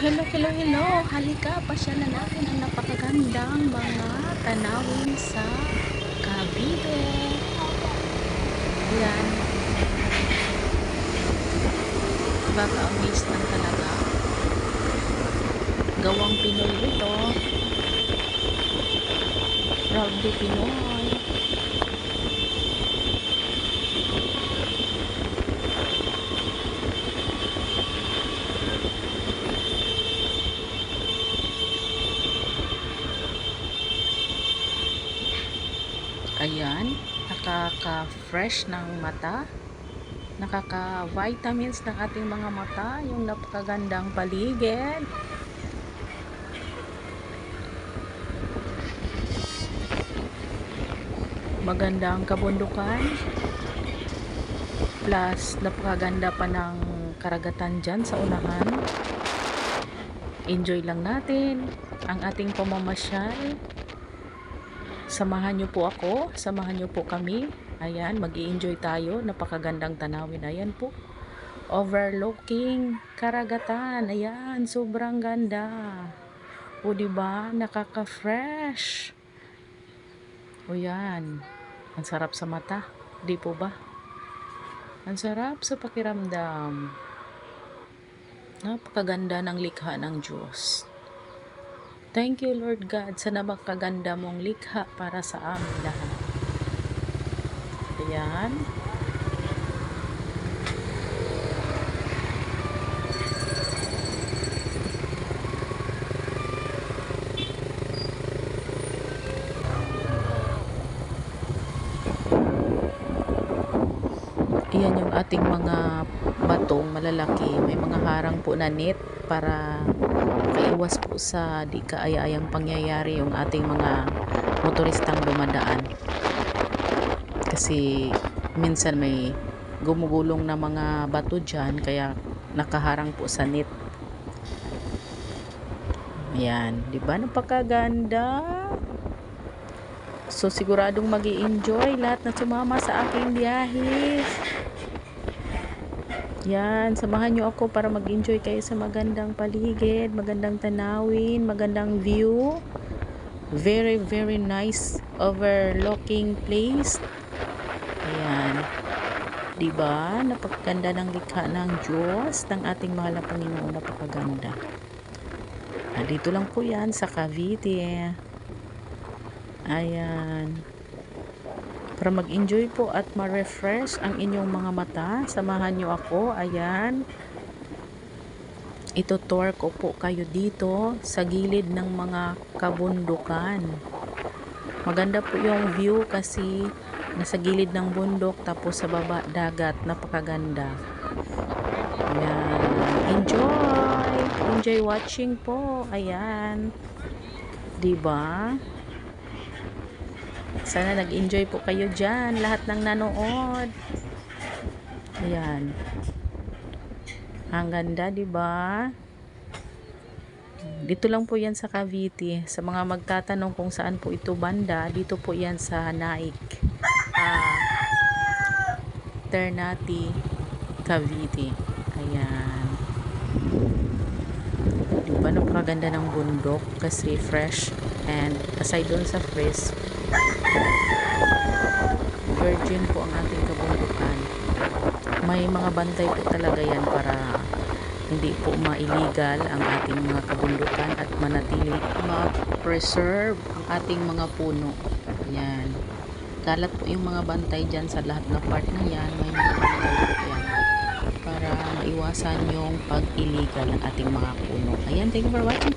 Hello, hello, hello. Halika, pasyalan natin ang napakagandang mga tanawin sa Cavite. Yan. Baka amaze lang talaga. Gawang Pinoy ito. Proudly Pinoy. Ayan, nakaka-fresh ng mata. Nakaka-vitamins ng ating mga mata. Yung napakagandang paligid. Magandang kabundukan. Plus, napakaganda pa ng karagatan dyan sa unahan. Enjoy lang natin ang ating pamamasyal. Samahan niyo po ako, samahan niyo po kami. Ayan, mag enjoy tayo. Napakagandang tanawin. Ayan po. Overlooking karagatan. Ayan, sobrang ganda. O di ba? Nakaka-fresh. O yan. Ang sarap sa mata. Di po ba? Ang sarap sa pakiramdam. Napakaganda ng likha ng Diyos. Thank you, Lord God, sa napakaganda mong likha para sa amin lahat. Ayan. Ayan yung ating mga batong malalaki. May mga harang po na net para kaiwas po sa di kaaya-ayang pangyayari yung ating mga motoristang dumadaan. Kasi minsan may gumugulong na mga bato dyan kaya nakaharang po sa net. Ayan, di ba napakaganda? So siguradong magi enjoy lahat na sumama sa aking biyahe. Yan, samahan nyo ako para mag-enjoy kayo sa magandang paligid, magandang tanawin, magandang view. Very, very nice overlooking place. Ayan. Diba? Napakaganda ng likha ng Diyos, ng ating mahal na Panginoon. Napakaganda. Ah, dito lang po yan sa Cavite. Ayan para mag-enjoy po at ma-refresh ang inyong mga mata. Samahan nyo ako. Ayan. Ito tour ko po kayo dito sa gilid ng mga kabundukan. Maganda po yung view kasi nasa gilid ng bundok tapos sa baba dagat. Napakaganda. Ayan. Enjoy! Enjoy watching po. Ayan. Diba? Sana nag-enjoy po kayo dyan. Lahat ng nanood. Ayan. Ang ganda, di ba? Dito lang po yan sa Cavite. Sa mga magtatanong kung saan po ito banda, dito po yan sa Naik. Ah, Ternate, Cavite. Ayan. Di ba napakaganda ng bundok kasi fresh and aside doon sa fresh virgin po ang ating kabundukan. May mga bantay po talaga yan para hindi po ma-illegal ang ating mga kabundukan at manatili. Ma-preserve ang ating mga puno. Yan. Kalat po yung mga bantay dyan sa lahat na part na yan. May mga bantay po yan para maiwasan yung pag-illegal ng ating mga puno. Ayan thank you for watching